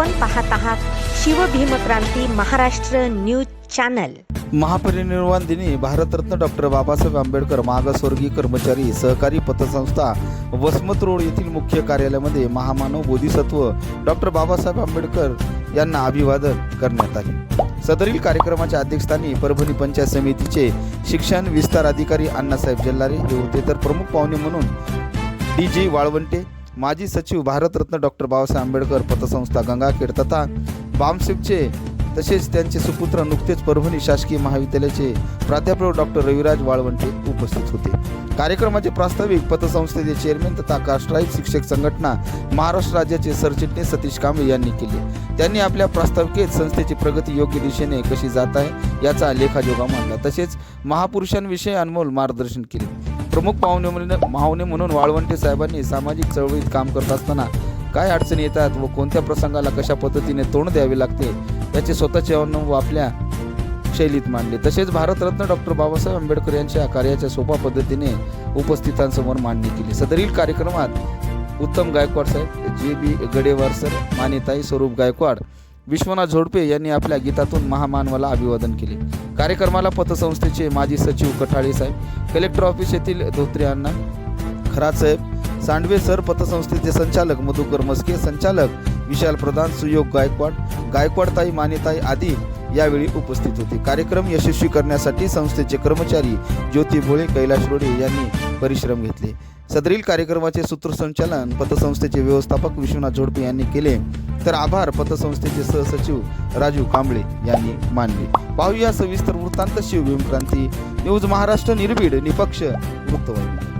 आपण पाहत आहात शिवभीमक्रांती महाराष्ट्र न्यूज चॅनल. महापरिनिर्वाण दिनी भारतरत्न डॉक्टर बाबासाहेब आंबेडकर मागासवर्गीय कर्मचारी सहकारी पतसंस्था वसमत रोड येथील मुख्य कार्यालयामध्ये महामानव बोधिसत्व डॉक्टर बाबासाहेब आंबेडकर यांना अभिवादन करण्यात आले. सदरील कार्यक्रमाच्या अध्यक्षस्थानी परभणी पंचायत समितीचे शिक्षण विस्तार अधिकारी अण्णासाहेब जल्लारे हे होते. तर प्रमुख पाहुणे म्हणून डी जी वाळवंटे माजी सचिव भारतरत्न डॉक्टर बाबासाहेब आंबेडकर पतसंस्था गंगाखेड तथा बामसेपचे तसेच त्यांचे सुपुत्र नुकतेच परभणी शासकीय महाविद्यालयाचे प्राध्यापक डॉक्टर रविराज वाळवंटे उपस्थित होते. कार्यक्रमाचे प्रास्ताविक पतसंस्थेचे चेअरमॅन तथा कास्ट्राईब शिक्षक संघटना महाराष्ट्र राज्याचे सरचिटणीस सतीश कांबळे यांनी केले. त्यांनी आपल्या प्रास्ताविकेत संस्थेची प्रगती योग्य दिशेने कशी जात आहे याचा लेखाजोगा मांडला. तसेच महापुरुषांविषयी अनमोल मार्गदर्शन केले. प्रमुख पाहुणे म्हणून पाहुणे म्हणून वाळवंटे साहेबांनी सामाजिक चळवळीत काम करत असताना काय अडचणी येतात व कोणत्या प्रसंगाला कशा पद्धतीने तोंड द्यावे लागते याचे स्वतःचे अनुभव आपल्या शैलीत मांडले. तसेच भारतरत्न डॉक्टर बाबासाहेब आंबेडकर यांच्या कार्याच्या सोपा पद्धतीने उपस्थितांसमोर मांडणी केली. सदरील कार्यक्रमात उत्तम गायकवाड साहेब जे बी गडेवार सर मानेताई स्वरूप गायकवाड विश्वनाथ झोडपे यांनी आपल्या गीतातून महामानवाला अभिवादन केले. कार्यक्रमाला पतसंस्थेचे माजी सचिव कठाळे साहेब कलेक्टर ऑफिस येथील धोत्रे अण्णा खरात साहेब सांडवे सर पतसंस्थेचे संचालक मधुकर मस्के संचालक विशाल प्रधान सुयोग गायकवाड गायकवाडताई मानेताई आदी यावेळी उपस्थित होते. कार्यक्रम यशस्वी करण्यासाठी संस्थेचे कर्मचारी ज्योती भोळे कैलाश रोडे यांनी परिश्रम घेतले. सदरील कार्यक्रमाचे सूत्रसंचालन पतसंस्थेचे व्यवस्थापक विश्वनाथ झोडपे यांनी केले. तर आभार पतसंस्थेचे सहसचिव राजू कांबळे यांनी मानले. पाहूया सविस्तर वृत्तांत शिवभीम क्रांती न्यूज महाराष्ट्र निर्भीड निपक्ष वृत्तवाहिनी.